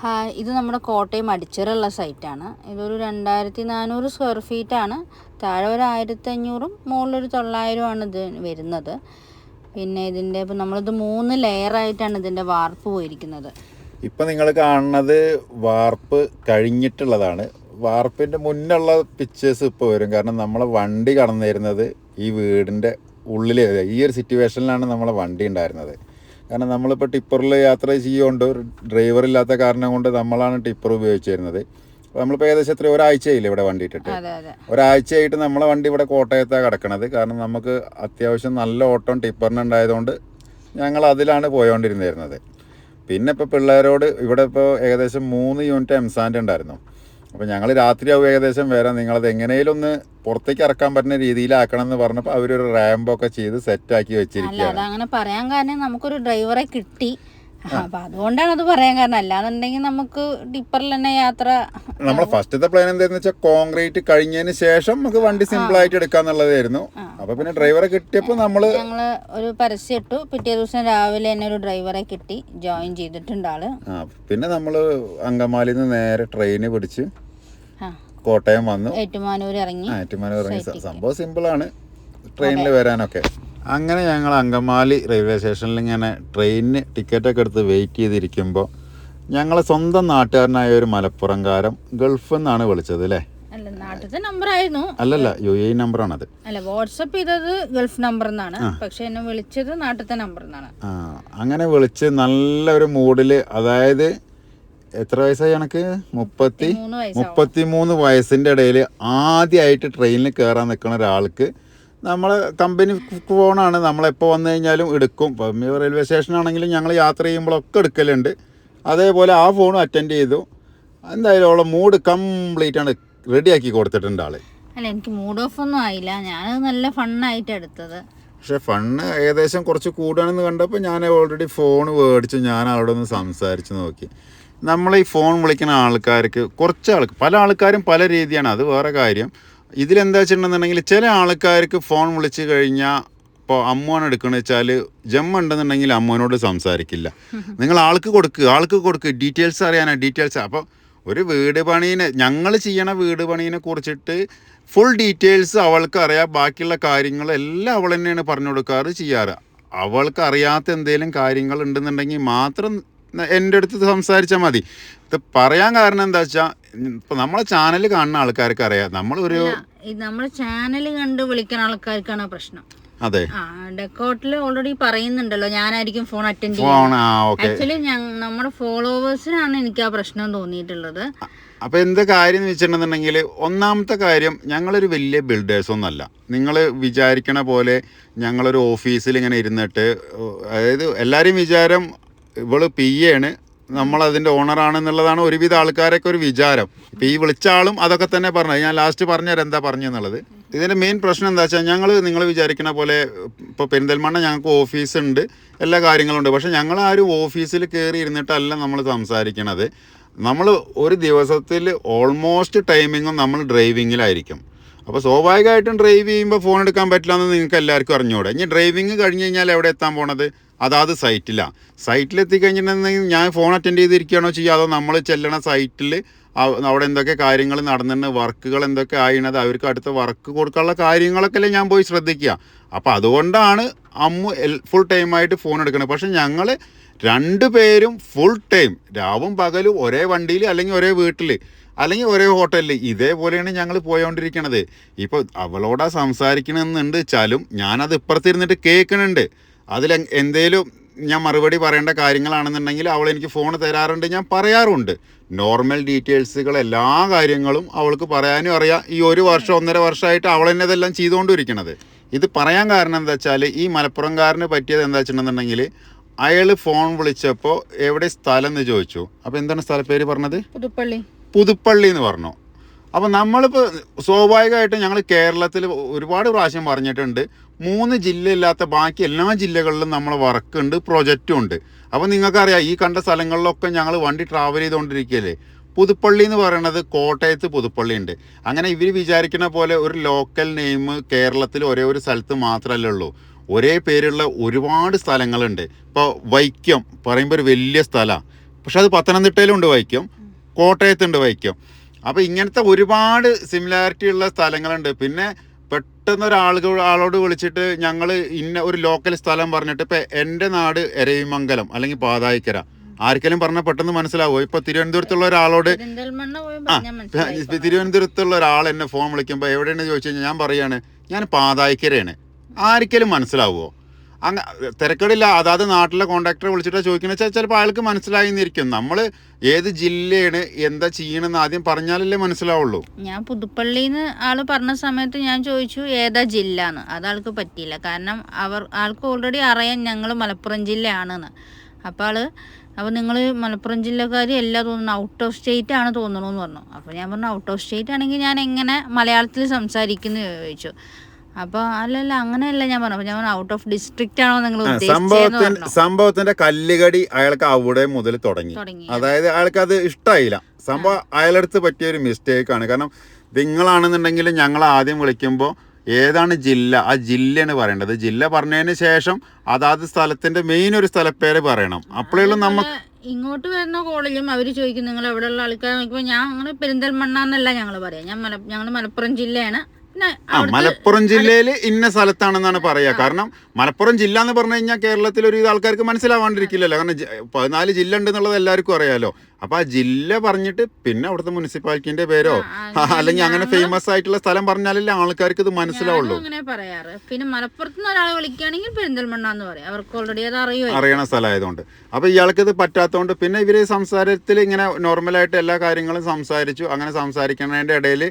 Hi ഇത് നമ്മുടെ കോട്ടയം അടിച്ചിറുള്ള സൈറ്റാണ്. ഇതൊരു രണ്ടായിരത്തി നാനൂറ് സ്ക്വയർ ഫീറ്റാണ് താഴെ ഒരു ആയിരത്തി അഞ്ഞൂറും മുകളിലൊരു തൊള്ളായിരമാണ് ഇത് വരുന്നത്. പിന്നെ ഇതിന്റെ ഇപ്പം നമ്മളിത് മൂന്ന് ലെയറായിട്ടാണ് ഇതിന്റെ വാർപ്പ് പോയിരിക്കുന്നത്. ഇപ്പം നിങ്ങൾ കാണുന്നത് വാർപ്പ് കഴിഞ്ഞിട്ടുള്ളതാണ്. വാർപ്പിന്റെ മുന്നുള്ള പിക്ചേഴ്സ് ഇപ്പോൾ വരും. കാരണം നമ്മളെ വണ്ടി കടന്നു വരുന്നത് ഈ വീടിന്റെ ഉള്ളിൽ ഈ ഒരു സിറ്റുവേഷനിലാണ് നമ്മളെ വണ്ടി ഉണ്ടായിരുന്നത്. കാരണം നമ്മളിപ്പോൾ ടിപ്പറിൽ യാത്ര ചെയ്യുകൊണ്ട് ഡ്രൈവർ ഇല്ലാത്ത കാരണം കൊണ്ട് നമ്മളാണ് ടിപ്പർ ഉപയോഗിച്ചിരുന്നത്. അപ്പോൾ നമ്മളിപ്പോൾ ഏകദേശം എത്ര ഒരാഴ്ചയില്ല ഇവിടെ വണ്ടി ഇട്ടിട്ട്? ഒരാഴ്ചയായിട്ട് നമ്മളെ വണ്ടി ഇവിടെ കോട്ടയത്താണ് കിടക്കണത്. കാരണം നമുക്ക് അത്യാവശ്യം നല്ല ഓട്ടം ടിപ്പറിനുണ്ടായതുകൊണ്ട് ഞങ്ങൾ അതിലാണ് പോയോണ്ടിരുന്നിരുന്നത് പിന്നെ ഇപ്പോൾ പിള്ളേരോട് ഇവിടെ ഇപ്പോൾ ഏകദേശം മൂന്ന് യൂണിറ്റ് എംസാൻഡ് ഉണ്ടായിരുന്നു. അപ്പോൾ ഞങ്ങൾ രാത്രിയാവും ഏകദേശം വരാം. നിങ്ങളത് എങ്ങനെയും ഒന്ന് പുറത്തേക്ക് ഇറക്കാൻ പറ്റുന്ന രീതിയിലാക്കണം എന്ന് പറഞ്ഞപ്പോൾ അവരൊരു റാമ്പൊക്കെ ചെയ്ത് സെറ്റാക്കി വെച്ചിരിക്കുകയാണ്. അങ്ങനെ പറയാൻ കാരണം നമുക്കൊരു ഡ്രൈവറെ കിട്ടി. അപ്പം അതുകൊണ്ടാണ് അത് പറയാൻ കാരണം. അല്ലാന്നുണ്ടെങ്കിൽ നമുക്ക് ഡിപ്പറിൽ തന്നെ യാത്ര നമ്മൾ ഫസ്റ്റത്തെ പ്ലാൻ എന്താന്ന് വെച്ചാൽ കോൺക്രീറ്റ് കഴിഞ്ഞതിന് ശേഷം നമുക്ക് വണ്ടി സിമ്പിൾ ആയിട്ട് എടുക്കാന്നുള്ളതായിരുന്നു അപ്പൊ പിന്നെ ഡ്രൈവറെ കിട്ടിയപ്പോ നമ്മൾ ഞങ്ങൾ ഒരു പരസ്യം ഇട്ടു. പിറ്റേ ദിവസം രാവിലെ തന്നെ ഒരു ഡ്രൈവറെ കിട്ടി. ജോയിൻ ചെയ്തിട്ടുണ്ട് ആൾ. പിന്നെ നമ്മൾ അങ്കമാലിയിൽ നിന്ന് നേരെ ട്രെയിന് പിടിച്ച് കോട്ടയം വന്നു. ഏറ്റുമാനൂർ ഇറങ്ങി. ഏറ്റുമാനൂർ ഇറങ്ങി. സംഭവം സിമ്പിൾ ആണ്. ട്രെയിനിൽ വരാനൊക്കെ. അങ്ങനെ ഞങ്ങൾ അങ്കമാലി റെയിൽവേ സ്റ്റേഷനിൽ ഇങ്ങനെ ട്രെയിനിന് ടിക്കറ്റൊക്കെ എടുത്ത് വെയിറ്റ് ചെയ്തിരിക്കുമ്പോൾ ഞങ്ങളെ സ്വന്തം നാട്ടുകാരനായ ഒരു മലപ്പുറംകാരം ഗൾഫിൽ നിന്നാണ് വിളിച്ചത് അല്ലേ? അല്ലല്ല യു എ നമ്പറാണത് അല്ല വാട്സപ്പ് ചെയ്തത് ഗൾഫ് നമ്പർ എന്നാണ്. പക്ഷെ എന്നെ വിളിച്ചത് നാട്ടിലത്തെ നമ്പർ എന്നാണ്. ആ അങ്ങനെ വിളിച്ച് നല്ലൊരു മൂഡിൽ അതായത് എത്ര വയസ്സായി എനിക്ക്? മുപ്പത്തി മുപ്പത്തി മൂന്ന് വയസ്സിന്റെ ഇടയിൽ ആദ്യമായിട്ട് ട്രെയിനിൽ കയറാൻ നിൽക്കുന്ന ഒരാൾക്ക് നമ്മളെ കമ്പനി ഫോണാണ് നമ്മളെപ്പോൾ വന്നു കഴിഞ്ഞാലും എടുക്കും. ഇപ്പം റെയിൽവേ സ്റ്റേഷനാണെങ്കിലും ഞങ്ങൾ യാത്ര ചെയ്യുമ്പോഴൊക്കെ എടുക്കലുണ്ട്. അതേപോലെ ആ ഫോണും അറ്റൻഡ് ചെയ്തു. എന്തായാലും അവളെ മൂഡ് കംപ്ലീറ്റ് ആണ്. റെഡിയാക്കി കൊടുത്തിട്ടുണ്ട് ആൾ. അല്ല എനിക്ക് മൂഡ് ഓഫ് ഒന്നും ആയില്ല. ഞാനത് നല്ല ഫണ്ണായിട്ട് എടുത്തത്. പക്ഷെ ഫണ്ണ് ഏകദേശം കുറച്ച് കൂടുകയാണെന്ന് കണ്ടപ്പോൾ ഞാൻ ഓൾറെഡി ഫോൺ മേടിച്ച്. ഞാൻ അവിടെ ഒന്ന് സംസാരിച്ച് നോക്കി. നമ്മൾ ഈ ഫോൺ വിളിക്കുന്ന ആൾക്കാർക്ക് കുറച്ച് ആൾക്ക് പല ആൾക്കാരും പല രീതിയാണ്. അത് വേറെ കാര്യം. ഇതിലെന്താ വെച്ചിട്ടുണ്ടെന്നുണ്ടെങ്കിൽ ചില ആൾക്കാർക്ക് ഫോൺ വിളിച്ച് കഴിഞ്ഞാൽ ഇപ്പോൾ അമ്മോൻ എടുക്കണമെന്ന് വെച്ചാൽ ജമ്മ ഉണ്ടെന്നുണ്ടെങ്കിൽ അമ്മോനോട് സംസാരിക്കില്ല നിങ്ങൾ ആൾക്ക് കൊടുക്കുക ആൾക്ക് കൊടുക്കുക ഡീറ്റെയിൽസ് അറിയാനാണ് ഡീറ്റെയിൽസ് അപ്പോൾ ഒരു വീട് പണീനെ ഞങ്ങൾ ചെയ്യണ വീട് പണീനെ കുറിച്ചിട്ട് ഫുൾ ഡീറ്റെയിൽസ് അവൾക്ക് അറിയാം ബാക്കിയുള്ള കാര്യങ്ങളെല്ലാം അവൾ തന്നെയാണ് പറഞ്ഞു കൊടുക്കാറ് ചെയ്യാറ്. അവൾക്ക് അറിയാത്ത എന്തെങ്കിലും കാര്യങ്ങൾ ഉണ്ടെന്നുണ്ടെങ്കിൽ മാത്രം എന്റെ അടുത്ത് സംസാരിച്ചാൽ മതി. ഇത് പറയാൻ കാരണം എന്താ വെച്ചാൽ ഇപ്പം നമ്മളെ ചാനൽ കാണുന്ന ആൾക്കാർക്ക് അറിയാം. നമ്മളൊരു നമ്മളെ ചാനൽ കണ്ട് വിളിക്കുന്ന ആൾക്കാർക്കാണ് പ്രശ്നം. അതെ. ആ ഡെക്കോട്ടിൽ ഓൾറെഡി പറയുന്നുണ്ടല്ലോ ഞാനായിരിക്കും ഫോൺ അറ്റൻഡ് ചെയ്യുന്നത്. ആക്ച്വലി നമ്മുടെ ഫോളോവേഴ്സിനാണ് എനിക്ക് ആ പ്രശ്നം തോന്നിയിട്ടുള്ളത്. അപ്പൊ എന്ത് കാര്യം എന്ന് വെച്ചിട്ടുണ്ടെന്നുണ്ടെങ്കിൽ ഒന്നാമത്തെ കാര്യം ഞങ്ങളൊരു വലിയ ബിൽഡേഴ്സ് ഒന്നല്ല. നിങ്ങൾ വിചാരിക്കണ പോലെ ഞങ്ങളൊരു ഓഫീസിൽ ഇങ്ങനെ ഇരുന്നിട്ട് അതായത് എല്ലാവരും വിചാരം ഇവൾ പി ആണ് നമ്മളതിന്റെ ഓണറാണെന്നുള്ളതാണ് ഒരുവിധ ആൾക്കാരൊക്കെ ഒരു വിചാരം. ഇപ്പം ഈ വിളിച്ച ആളും അതൊക്കെ തന്നെ പറഞ്ഞത്. ഞാൻ ലാസ്റ്റ് പറഞ്ഞുതരാം എന്താ പറഞ്ഞെന്നുള്ളത്? ഇതിന്റെ മെയിൻ പ്രശ്നം എന്താ വെച്ചാൽ ഞങ്ങൾ നിങ്ങൾ വിചാരിക്കുന്ന പോലെ ഇപ്പോൾ പെരിന്തൽമണ്ണ ഞങ്ങൾക്ക് ഓഫീസ് ഉണ്ട് എല്ലാ കാര്യങ്ങളും ഉണ്ട് പക്ഷേ ഞങ്ങൾ ആരും ഓഫീസിൽ കയറി ഇരുന്നിട്ടല്ല നമ്മൾ സംസാരിക്കണത്. നമ്മൾ ഒരു ദിവസത്തിൽ ഓൾമോസ്റ്റ് ടൈമിങ്ങും നമ്മൾ ഡ്രൈവിങ്ങിലായിരിക്കും. അപ്പോൾ സ്വാഭാവികമായിട്ടും ഡ്രൈവ് ചെയ്യുമ്പോൾ ഫോൺ എടുക്കാൻ പറ്റില്ല എന്ന് നിങ്ങൾക്ക് എല്ലാവർക്കും അറിഞ്ഞൂടെ? ഇനി ഡ്രൈവിങ് കഴിഞ്ഞ് കഴിഞ്ഞാൽ എവിടെ എത്താൻ പോണത്? അതാത് സൈറ്റിലാണ് സൈറ്റിലെത്തി കഴിഞ്ഞിട്ടുണ്ടെങ്കിൽ ഞാൻ ഫോൺ അറ്റൻഡ് ചെയ്തിരിക്കുകയാണോ ചെയ്യുക? അതോ നമ്മൾ ചെല്ലണ സൈറ്റിൽ അവിടെ എന്തൊക്കെ കാര്യങ്ങൾ നടന്നിട്ടുണ്ട് വർക്കുകൾ എന്തൊക്കെ ആയിണത് അവർക്ക് അടുത്ത വർക്ക് കൊടുക്കാനുള്ള കാര്യങ്ങളൊക്കെ അല്ലേ ഞാൻ പോയി ശ്രദ്ധിക്കുക. അപ്പോൾ അതുകൊണ്ടാണ് അമ്മു ഫുൾ ടൈമായിട്ട് ഫോൺ എടുക്കുന്നത് പക്ഷെ ഞങ്ങൾ രണ്ട് പേരും ഫുൾ ടൈം രാവും പകലും ഒരേ വണ്ടിയിൽ അല്ലെങ്കിൽ ഒരേ വീട്ടിൽ അല്ലെങ്കിൽ ഒരേ ഹോട്ടലിൽ ഇതേപോലെയാണ് ഞങ്ങൾ പോയോണ്ടിരിക്കണത്. ഇപ്പോൾ അവളോടാ സംസാരിക്കണമെന്നുണ്ട് വെച്ചാലും ഞാനത് ഇപ്പുറത്തിരുന്നിട്ട് കേൾക്കണുണ്ട്. അതിൽ എന്തേലും ഞാൻ മറുപടി പറയേണ്ട കാര്യങ്ങളാണെന്നുണ്ടെങ്കിൽ അവൾ എനിക്ക് ഫോൺ തരാറുണ്ട്. ഞാൻ പറയാറുണ്ട്. നോർമൽ ഡീറ്റെയിൽസുകൾ എല്ലാ കാര്യങ്ങളും അവൾക്ക് പറയാനും അറിയാം. ഈ ഒരു വർഷം ഒന്നര വർഷമായിട്ട് അവൾ തന്നെ ഇതെല്ലാം ചെയ്തുകൊണ്ടിരിക്കണത്. ഇത് പറയാൻ കാരണം എന്താ വെച്ചാൽ ഈ മലപ്പുറംകാരന് പറ്റിയത് എന്താ വെച്ചിട്ടുണ്ടെന്നുണ്ടെങ്കിൽ അയാൾ ഫോൺ വിളിച്ചപ്പോൾ എവിടെ സ്ഥലം എന്ന് ചോദിച്ചു. അപ്പോൾ എന്താണ് സ്ഥലപ്പേര് പറഞ്ഞത്? പുതുപ്പള്ളി. പുതുപ്പള്ളി എന്ന് പറഞ്ഞു. അപ്പോൾ നമ്മളിപ്പോൾ സ്വാഭാവികമായിട്ടും ഞങ്ങൾ കേരളത്തിൽ ഒരുപാട് പ്രാവശ്യം പറഞ്ഞിട്ടുണ്ട്. മൂന്ന് ജില്ലയില്ലാത്ത ബാക്കി എല്ലാ ജില്ലകളിലും നമ്മളെ വർക്കുണ്ട് പ്രൊജക്റ്റും ഉണ്ട്. അപ്പോൾ നിങ്ങൾക്കറിയാം ഈ കണ്ട സ്ഥലങ്ങളിലൊക്കെ ഞങ്ങൾ വണ്ടി ട്രാവൽ ചെയ്തുകൊണ്ടിരിക്കുകയല്ലേ പുതുപ്പള്ളി എന്ന് പറയുന്നത് കോട്ടയത്ത് പുതുപ്പള്ളി ഉണ്ട്. അങ്ങനെ ഇവർ വിചാരിക്കുന്ന പോലെ ഒരു ലോക്കൽ നെയിം കേരളത്തിൽ ഒരേ ഒരു സ്ഥലത്ത് മാത്രമല്ലേ ഉള്ളൂ. ഒരേ പേരുള്ള ഒരുപാട് സ്ഥലങ്ങളുണ്ട്. ഇപ്പോൾ വൈക്കം പറയുമ്പോൾ ഒരു വലിയ സ്ഥലമാണ് പക്ഷെ അത് പത്തനംതിട്ടയിലുണ്ട് വൈക്കം കോട്ടയത്തുണ്ട് വൈക്കം. അപ്പോൾ ഇങ്ങനത്തെ ഒരുപാട് സിമിലാരിറ്റി ഉള്ള സ്ഥലങ്ങളുണ്ട്. പിന്നെ പെട്ടെന്ന് ഒരാൾക്ക് ആളോട് വിളിച്ചിട്ട് ഞങ്ങൾ ഇന്ന ഒരു ലോക്കൽ സ്ഥലം പറഞ്ഞിട്ട് ഇപ്പം എന്റെ നാട് എരവിമംഗലം അല്ലെങ്കിൽ പാതായിക്കര. ആർക്കെങ്കിലും പറഞ്ഞാൽ പെട്ടെന്ന് മനസ്സിലാവുമോ ഇപ്പൊ തിരുവനന്തപുരത്തുള്ള ഒരാളോട് ആ തിരുവനന്തപുരത്തുള്ള ഒരാൾ എന്നെ ഫോൺ വിളിക്കുമ്പോൾ എവിടെയാണ് ചോദിച്ചു കഴിഞ്ഞാൽ ഞാൻ പറയാണ് ഞാൻ പാതായിക്കരയാണ്. ആർക്കെങ്കിലും മനസ്സിലാവുമോ അങ്ങ തിരക്കടില്ല. അതാത് നാട്ടിലെ കോൺട്രാക്ടറെ വിളിച്ചിട്ട് ചോദിക്കുന്നത് വെച്ചാൽ ചിലപ്പോൾ അയാൾക്ക് മനസ്സിലായി എന്നിരിക്കും നമ്മൾ ഏത് ജില്ലയാണ് എന്താ ചെയ്യണമെന്ന് ആദ്യം പറഞ്ഞാലല്ലേ മനസ്സിലാവുള്ളൂ. ഞാൻ പുതുപ്പള്ളിന്ന് ആൾ പറഞ്ഞ സമയത്ത് ഞാൻ ചോദിച്ചു ഏതാ ജില്ല എന്ന് അത് ആൾക്ക് പറ്റിയില്ല. കാരണം അവർ ആൾക്ക് ഓൾറെഡി അറിയാൻ ഞങ്ങൾ മലപ്പുറം ജില്ലയാണെന്ന്. അപ്പോൾ ആൾ അപ്പോൾ നിങ്ങൾ മലപ്പുറം ജില്ലക്കാർ എല്ലാം തോന്നുന്നു ഔട്ട് ഓഫ് സ്റ്റേറ്റ് ആണ് തോന്നണമെന്ന് പറഞ്ഞു. അപ്പോൾ ഞാൻ പറഞ്ഞു ഔട്ട് ഓഫ് സ്റ്റേറ്റ് ആണെങ്കിൽ ഞാൻ എങ്ങനെ മലയാളത്തിൽ സംസാരിക്കുന്നു ചോദിച്ചു. അപ്പോൾ അല്ലല്ല അങ്ങനെയല്ല ഞാൻ പറഞ്ഞു. ഞാൻ ഔട്ട് ഓഫ് ഡിസ്ട്രിക്റ്റ് ആണോ നിങ്ങൾ സംഭവത്തിന് സംഭവത്തിന്റെ കല്ലുകടി അയാൾക്ക് അവിടെ മുതൽ തുടങ്ങി. അതായത് അയാൾക്ക് അത് ഇഷ്ടായില്ല. സംഭവം അയാളടുത്ത് പറ്റിയ ഒരു മിസ്റ്റേക്ക് ആണ്. കാരണം നിങ്ങളാണെന്നുണ്ടെങ്കിൽ ഞങ്ങൾ ആദ്യം വിളിക്കുമ്പോൾ ഏതാണ് ജില്ല? ആ ജില്ലയാണ് പറയേണ്ടത്. ജില്ല പറഞ്ഞതിന് ശേഷം അതാത് സ്ഥലത്തിന്റെ മെയിൻ ഒരു സ്ഥലപ്പേര് പറയണം. അപ്പോഴുള്ള നമുക്ക് ഇങ്ങോട്ട് വരുന്ന കോളേജും അവർ ചോദിക്കും നിങ്ങൾ എവിടെയുള്ള ആൾക്കാർ നോക്കുമ്പോൾ ഞാൻ അങ്ങനെ പെരിന്തൽമണ്ണ എന്നല്ല ഞങ്ങൾ പറയാം. ഞാൻ മല ഞങ്ങൾ മലപ്പുറം ജില്ലയാണ്. മലപ്പുറം ജില്ലയിൽ ഇന്ന സ്ഥലത്താണെന്നാണ് പറയാ കാരണം മലപ്പുറം ജില്ല എന്ന് പറഞ്ഞു കഴിഞ്ഞാൽ കേരളത്തിൽ ഒരു ആൾക്കാർക്ക് മനസ്സിലാവാണ്ടിരിക്കില്ലല്ലോ. കാരണം പതിനാല് ജില്ല ഉണ്ട് എന്നുള്ളത് എല്ലാവർക്കും അറിയാലോ. അപ്പൊ ആ ജില്ല പറഞ്ഞിട്ട് പിന്നെ അവിടുത്തെ മുനിസിപ്പാലിറ്റിന്റെ പേരോ? അല്ലെങ്കിൽ അങ്ങനെ ഫേമസ് ആയിട്ടുള്ള സ്ഥലം പറഞ്ഞാലല്ലേ ആൾക്കാർക്ക് ഇത് മനസ്സിലാവുള്ളൂ. അങ്ങനെ പറയാറ്. പിന്നെ മലപ്പുറത്ത് നിന്ന് ഒരാളെ വിളിക്കുകയാണെങ്കിൽ പെരിന്തൽമണ്ണ എന്ന് പറയും. അവർക്ക് ഓൾറെഡി അത് അറിയുമോ അറിയണ സ്ഥലമായതുകൊണ്ട്. അപ്പൊ ഇയാൾക്ക് ഇത് പറ്റാത്തതുകൊണ്ട് പിന്നെ ഇവർ സംസാരത്തിൽ ഇങ്ങനെ നോർമലായിട്ട് എല്ലാ കാര്യങ്ങളും സംസാരിച്ചു. അങ്ങനെ സംസാരിക്കുന്നതിന്റെ ഇടയിൽ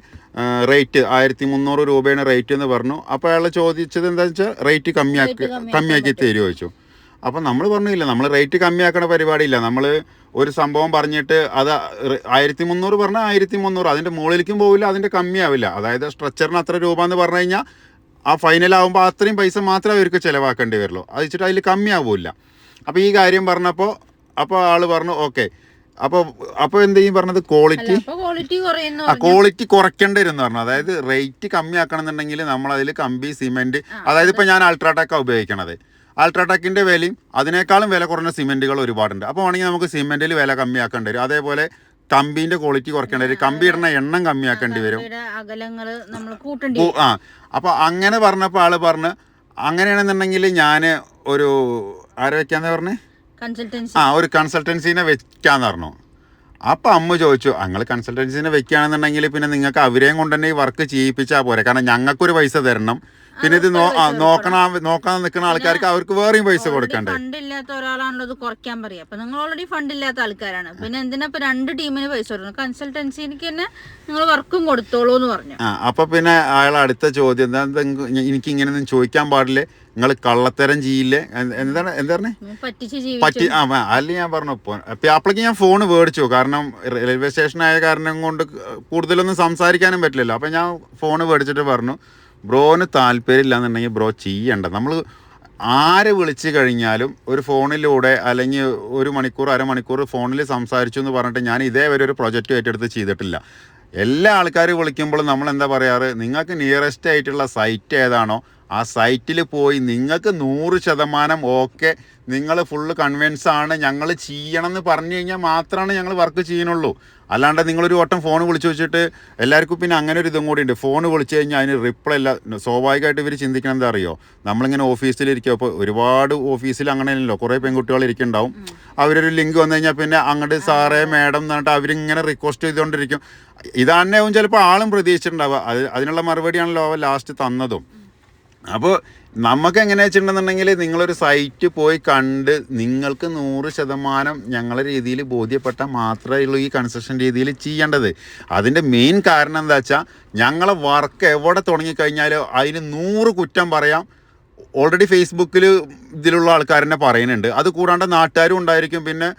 റേറ്റ് ആയിരത്തി മുന്നൂറ് രൂപയാണ് റേറ്റ് എന്ന് പറഞ്ഞു. അപ്പൊ അയാൾ ചോദിച്ചത് എന്താ വെച്ചാൽ റേറ്റ് കമ്മിയാക്കി കമ്മിയാക്കി തരുമോ ചോദിച്ചു. അപ്പൊ നമ്മൾ പറഞ്ഞില്ല നമ്മൾ റേറ്റ് കമ്മിയാക്കണ പരിപാടിയില്ല. നമ്മൾ ഒരു സംഭവം പറഞ്ഞിട്ട് അത് ആയിരത്തി മുന്നൂറ് പറഞ്ഞാൽ ആയിരത്തി മുന്നൂറ് അതിന്റെ മുകളിലേക്കും പോവില്ല അതിന്റെ കമ്മിയാവില്ല. അതായത് സ്ട്രക്ചറിന് അത്ര രൂപ എന്ന് പറഞ്ഞു കഴിഞ്ഞാൽ ആ ഫൈനൽ ആകുമ്പോൾ അത്രയും പൈസ മാത്രമേ അവർക്ക് ചിലവാക്കേണ്ടി വരുള്ളൂ. അത് വെച്ചിട്ട് അതിൽ കമ്മിയാവില്ല. അപ്പോൾ ഈ കാര്യം പറഞ്ഞപ്പോൾ അപ്പോൾ ആൾ പറഞ്ഞു ഓക്കെ. അപ്പോൾ അപ്പോൾ എന്ത് ചെയ്യും പറഞ്ഞത്? ക്വാളിറ്റി ആ ക്വാളിറ്റി കുറയ്ക്കേണ്ടി വരും എന്ന് പറഞ്ഞു. അതായത് റേറ്റ് കമ്മിയാക്കണം എന്നുണ്ടെങ്കിൽ നമ്മൾ അതിൽ കമ്പി സിമെന്റ് അതായത് ഇപ്പൊ ഞാൻ അൾട്രാടെക്കാണ് ഉപയോഗിക്കണത്. അൾട്രാടെക്കിന്റെ വിലയും അതിനേക്കാളും വില കുറഞ്ഞ സിമെന്റുകൾ ഒരുപാടുണ്ട്. അപ്പോൾ വേണമെങ്കിൽ നമുക്ക് സിമെന്റിൽ വില കമ്മിയാക്കേണ്ടി വരും. അതേപോലെ കമ്പിന്റെ ക്വാളിറ്റി കുറയ്ക്കേണ്ടി വരും. കമ്പി ഇടുന്ന എണ്ണം കമ്മിയാക്കേണ്ടി വരും. ആ. അപ്പോൾ അങ്ങനെ പറഞ്ഞപ്പോൾ ആൾ പറഞ്ഞ് അങ്ങനെയാണെന്നുണ്ടെങ്കിൽ ഞാൻ ഒരു ആരെ വെക്കാന്ന് പറഞ്ഞു? കൺസൾട്ടൻസി ആ ഒരു കൺസൾട്ടൻസിനെ വെക്കാന്ന് പറഞ്ഞു. അപ്പൊ അമ്മ ചോദിച്ചു ഞങ്ങൾ കൺസൾട്ടൻസിനെ വെക്കുകയാണെന്നുണ്ടെങ്കിൽ പിന്നെ നിങ്ങൾക്ക് അവരെയും കൊണ്ട് തന്നെ ഈ വർക്ക് ചെയ്യിപ്പിച്ചാൽ പോരെ. കാരണം ഞങ്ങൾക്കൊരു പൈസ തരണം. പിന്നെ ഇത് നോക്കണാ നോക്കാൻ നിൽക്കുന്ന ആൾക്കാർക്ക് അവർക്ക് വേറെയും പൈസ കൊടുക്കണ്ടേ? ഫണ്ട് ഇല്ലാത്ത ഒരാളാണല്ലോ ഇത് കുറയ്ക്കാൻ പറയാ അപ്പൊ നിങ്ങൾ ഓൾറെഡി ഫണ്ട് ഇല്ലാത്ത ആൾക്കാരാണ്. പിന്നെ എന്തിനാ ഇപ്പൊ രണ്ട് ടീമിന് പൈസ കൊടുക്കണം കൺസൾട്ടൻസിക്ക് തന്നെ നിങ്ങൾ വർക്കും കൊടുത്തോളൂ എന്ന് പറഞ്ഞു. ആ അപ്പൊ പിന്നെ അയാൾ അടുത്ത ചോദ്യം എന്താ? എനിക്ക് ഇങ്ങനെയൊന്നും ചോദിക്കാൻ പാടില്ലേ? നിങ്ങൾ കള്ളത്തരം ചെയ്യില്ലേ? എന്താണ് എന്താണ് പറ്റി ആ, അല്ല ഞാൻ പറഞ്ഞു അപ്പോഴേക്ക് ഞാൻ ഫോൺ മേടിച്ചു. കാരണം റെയിൽവേ സ്റ്റേഷൻ ആയ കാരണം കൊണ്ട് കൂടുതലൊന്നും സംസാരിക്കാനും പറ്റില്ലല്ലോ. അപ്പം ഞാൻ ഫോൺ മേടിച്ചിട്ട് പറഞ്ഞു ബ്രോന് താല്പര്യമില്ല എന്നുണ്ടെങ്കിൽ ബ്രോ ചെയ്യണ്ട. നമ്മൾ ആരെ വിളിച്ചു കഴിഞ്ഞാലും ഒരു ഫോണിലൂടെ അല്ലെങ്കിൽ ഒരു മണിക്കൂർ അരമണിക്കൂർ ഫോണിൽ സംസാരിച്ചു എന്ന് പറഞ്ഞിട്ട് ഞാൻ ഇതേവരെ ഒരു പ്രൊജക്റ്റ് ഏറ്റെടുത്ത് ചെയ്തിട്ടില്ല. എല്ലാ ആൾക്കാരും വിളിക്കുമ്പോഴും നമ്മൾ എന്താ പറയാറ്? നിങ്ങൾക്ക് നിയറസ്റ്റ് ആയിട്ടുള്ള സൈറ്റ് ഏതാണോ ആ സൈറ്റിൽ പോയി നിങ്ങൾക്ക് നൂറ് ശതമാനം ഓക്കെ. നിങ്ങൾ ഫുള്ള് കൺവിൻസ് ആണ്. ഞങ്ങൾ ചെയ്യണം എന്ന് പറഞ്ഞു കഴിഞ്ഞാൽ മാത്രമാണ് ഞങ്ങൾ വർക്ക് ചെയ്യണുള്ളൂ അല്ലാണ്ട് നിങ്ങളൊരു വട്ടം ഫോൺ വിളിച്ചു വെച്ചിട്ട് എല്ലാവർക്കും പിന്നെ അങ്ങനെ ഒരു ഇതും കൂടി ഉണ്ട്. ഫോൺ വിളിച്ചു കഴിഞ്ഞാൽ അതിന് റിപ്ലൈ അല്ല സ്വാഭാവികമായിട്ട് ഇവർ ചിന്തിക്കണം എന്താ അറിയോ? നമ്മളിങ്ങനെ ഓഫീസിലിരിക്കും അപ്പോൾ ഒരുപാട് ഓഫീസിൽ ഇല്ലല്ലോ കുറേ പെൺകുട്ടികൾ ഇരിക്കുന്നുണ്ടാവും. അവരൊരു ലിങ്ക് വന്നു കഴിഞ്ഞാൽ പിന്നെ അങ്ങോട്ട് സാറേ മാഡം എന്ന് പറഞ്ഞിട്ട് അവരിങ്ങനെ റിക്വസ്റ്റ് ചെയ്തുകൊണ്ടിരിക്കും. ഇതന്നെയാവും ചിലപ്പോൾ ആളും പ്രതീക്ഷിച്ചിട്ടുണ്ടാവുക. അത് അതിനുള്ള മറുപടിയാണല്ലോ അവ ലാസ്റ്റ് തന്നതും. അപ്പോൾ നമുക്ക് എങ്ങനെ വെച്ചിട്ടുണ്ടെന്നുണ്ടെങ്കിൽ നിങ്ങളൊരു സൈറ്റ് പോയി കണ്ട് നിങ്ങൾക്ക് നൂറ് ശതമാനം ഞങ്ങളെ രീതിയിൽ ബോധ്യപ്പെട്ടാൽ മാത്രമേ ഉള്ളൂ ഈ കൺസ്ട്രക്ഷൻ രീതിയിൽ ചെയ്യേണ്ടത്. അതിന്റെ മെയിൻ കാരണം എന്താ വെച്ചാൽ ഞങ്ങളെ വർക്ക് എവിടെ തുടങ്ങിക്കഴിഞ്ഞാലും അതിന് നൂറ് കുറ്റം പറയാം. ഓൾറെഡി ഫേസ്ബുക്കിൽ ഇതിലുള്ള ആൾക്കാരെന്നെ പറയുന്നുണ്ട്. അത് കൂടാണ്ട് നാട്ടുകാരും ഉണ്ടായിരിക്കും. പിന്നെ